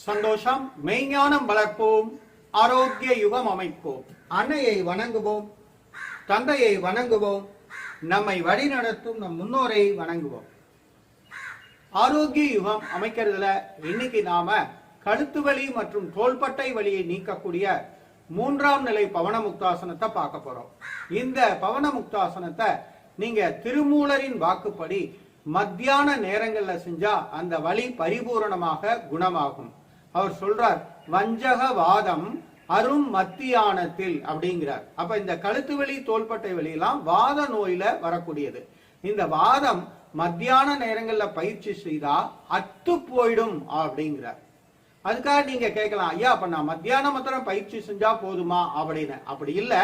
சந்தோஷம் மெய்ஞானம் வளர்ப்போம் ஆரோக்கிய யுகம் அமைப்போம். அன்னையை வணங்குவோம் தந்தையை வணங்குவோம் நம்மை வழிநடத்தும் நம் முன்னோரை வணங்குவோம். ஆரோக்கிய யுகம் அமைக்கிறதுல இன்னைக்கு நாம கழுத்து வலி மற்றும் தோள்பட்டை வலியை நீக்கக்கூடிய மூன்றாம் நிலை பவன முக்தாசனத்தை பார்க்க போறோம். இந்த பவன முக்தாசனத்தை நீங்க திருமூலரின் வாக்குப்படி மத்தியான நேரங்கள்ல செஞ்சா அந்த வலி பரிபூரணமாக குணமாகும். அவர் சொல்றார் வஞ்சக வாதம் அரும் மத்தியானத்தில் அப்படிங்கிறார். அப்ப இந்த கழுத்து வலி தோள்பட்டை வலி எல்லாம் வாத நோயில வரக்கூடியது. இந்த வாதம் மத்தியான நேரங்கள்ல பயிற்சி செய்தா அத்து போயிடும் அப்படிங்கிறார். அதுக்காக நீங்க கேட்கலாம் ஐயா அப்ப நான் மத்தியானம் மாத்திரம் பயிற்சி செஞ்சா போதுமா? அப்படின்னு. அப்படி இல்ல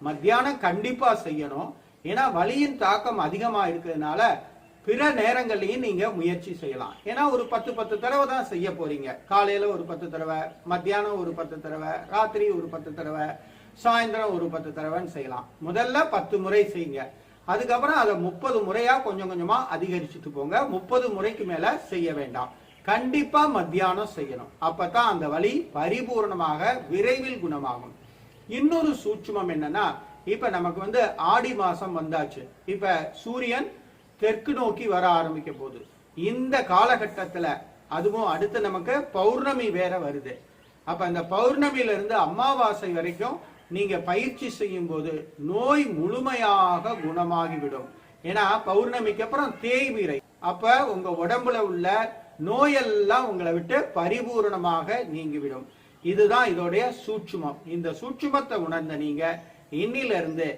மத்தியானம் கண்டிப்பா செய்யணும். ஏன்னா வலியின் தாக்கம் அதிகமா இருக்கிறதுனால பிற நேரங்கள்லையும் நீங்க முயற்சி செய்யலாம். ஏன்னா ஒரு பத்து பத்து தடவை தான் செய்ய போறீங்க. காலையில ஒரு பத்து தடவை மத்தியானம் ஒரு பத்து தடவை ராத்திரி ஒரு பத்து தடவை சாயந்தரம் ஒரு பத்து தடவைன்னு செய்யலாம். முதல்ல பத்து முறை செய்யுங்க. அதுக்கப்புறம் அதை முப்பது முறையா கொஞ்சம் கொஞ்சமா அதிகரிச்சுட்டு போங்க. முப்பது முறைக்கு மேல செய்ய வேண்டாம். கண்டிப்பா மத்தியானம் செய்யணும். அப்பதான் அந்த வலி பரிபூர்ணமாக விரைவில் குணமாகும். இன்னொரு சூட்சுமம் என்னன்னா இப்ப நமக்கு வந்து ஆடி மாசம் வந்தாச்சு. இப்ப சூரியன் தெற்கு நோக்கி வர ஆரம்பிக்க போகுது. இந்த காலகட்டத்தில் அதுவும் அடுத்து நமக்கு பௌர்ணமி வேற வருது. அப்போ அந்த பௌர்ணமியிலிருந்து அமாவாசை வரைக்கும் நீங்க பயிற்சி செய்யும் போது நோய் முழுமையாக குணமாகிவிடும். ஏன்னா பௌர்ணமிக்கு அப்புறம் தேய்விரை அப்ப உங்க உடம்புல உள்ள நோயெல்லாம் உங்களை விட்டு பரிபூரணமாக நீங்கிவிடும். இதுதான் இதோடைய சூட்சுமம். இந்த சூட்சுமத்தை உணர்ந்த நீங்க இன்னிலிருந்து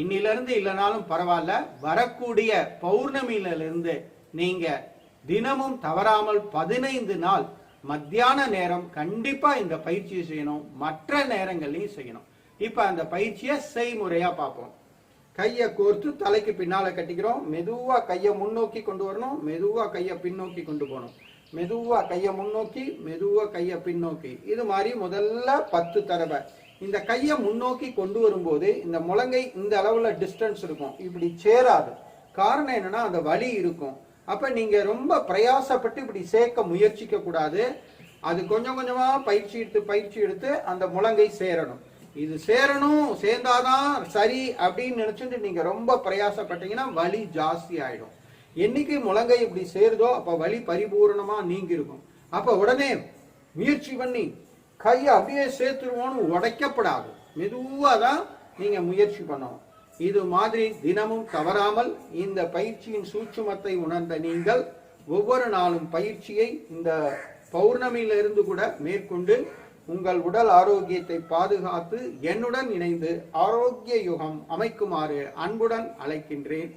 இன்னிலிருந்து இல்லைனாலும் பரவாயில்ல வரக்கூடிய பௌர்ணமியிலிருந்து நீங்க தினமும் தவறாமல் பதினைந்து நாள் மத்தியான நேரம் கண்டிப்பா இந்த பயிற்சியை செய்யணும். மற்ற நேரங்கள்லயும் செய்யணும். இப்ப அந்த பயிற்சியை செய்முறையா பார்ப்போம். கையை கோர்த்து தலைக்கு பின்னால கட்டிக்கிறோம். மெதுவா கையை முன்னோக்கி கொண்டு வரணும். மெதுவா கையை பின்னோக்கி கொண்டு போகணும். மெதுவா கையை முன்னோக்கி மெதுவா கையை பின்னோக்கி. இது மாதிரி முதல்ல பத்து தடவை. இந்த கையை முன்னோக்கி கொண்டு வரும்போது இந்த முழங்கை இந்த அளவுல டிஸ்டன்ஸ் இருக்கும். இப்படி சேராது. காரணம் என்னன்னா அந்த வலி இருக்கும். அப்ப நீங்க ரொம்ப பிரயாசப்பட்டு இப்படி சேர்க்க முயற்சிக்க கூடாது. அது கொஞ்சம் கொஞ்சமா பயிற்சி எடுத்து பயிற்சி எடுத்து அந்த முழங்கை சேரணும். இது சேரணும் சேர்ந்தாதான் சரி அப்படின்னு நினைச்சுட்டு நீங்க ரொம்ப பிரயாசப்பட்டீங்கன்னா வலி ஜாஸ்தி ஆயிடும். என்னைக்கு முழங்கை இப்படி சேருதோ அப்ப வலி பரிபூரணமா நீங்கிருக்கும். இருக்கும் அப்ப உடனே முயற்சி பண்ணி கையை அப்படியே சேர்த்துருவோன்னு உடைக்கப்படாது. மெதுவாக தான் நீங்கள் முயற்சி பண்ணணும். இது மாதிரி தினமும் தவறாமல் இந்த பயிற்சியின் சூட்சுமத்தை உணர்ந்த நீங்கள் ஒவ்வொரு நாளும் பயிற்சியை இந்த பௌர்ணமியிலிருந்து கூட மேற்கொண்டு உங்கள் உடல் ஆரோக்கியத்தை பாதுகாத்து என்னுடன் இணைந்து ஆரோக்கிய யுகம் அமைக்குமாறு அன்புடன் அழைக்கின்றேன்.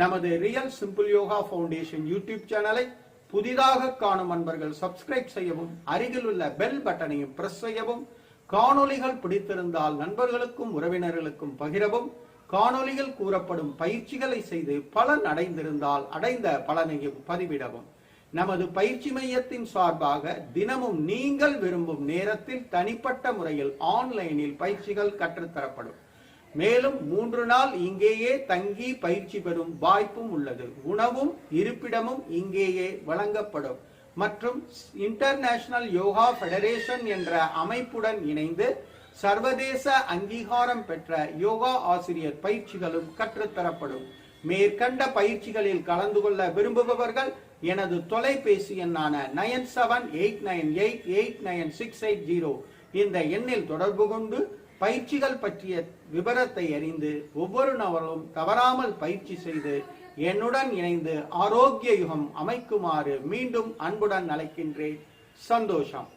நமது real simple yoga foundation YouTube சேனலை புதிதாக காணும் அன்பர்கள் சப்ஸ்கிரைப் செய்யவும் அருகில் உள்ள பெல் பட்டனையும் பிரஸ் செய்யவும் காணொளிகள் பிடித்திருந்தால் நண்பர்களுக்கும் உறவினர்களுக்கும் பகிரவும் காணொளிகள் கூறப்படும் பயிற்சிகளை செய்து பலன் அடைந்திருந்தால் அடைந்த பலனையும் பதிவிடவும். நமது பயிற்சி மையத்தின் சார்பாக தினமும் நீங்கள் விரும்பும் நேரத்தில் தனிப்பட்ட முறையில் ஆன்லைனில் பயிற்சிகள் கற்றுத்தரப்படும். மேலும் மூன்று நாள் இங்கேயே தங்கி பயிற்சி பெறும் வாய்ப்பும் உள்ளது. உணவும் இருப்பிடமும் இங்கேயே வழங்கப்படும். மற்றும் இன்டர்நேஷனல் யோகா ஃபெடரேஷன் என்ற அமைப்புடன் இணைந்து சர்வதேச அங்கீகாரம் பெற்ற யோகா ஆசிரியர் பயிற்சிகளும் கற்றுத்தரப்படும். மேற்கண்ட பயிற்சிகளில் கலந்து கொள்ள விரும்புபவர்கள் எனது தொலைபேசி எண்ணான nine seven eight nine eight eight nine six eight zero. இந்த எண்ணில் தொடர்பு கொண்டு பயிற்சிகள் பற்றிய விவரத்தை அறிந்து ஒவ்வொரு நபரும் தவறாமல் பயிற்சி செய்து என்னுடன் இணைந்து ஆரோக்கிய யுகம் அமைக்குமாறு மீண்டும் அன்புடன் அழைக்கின்றேன். சந்தோஷம்.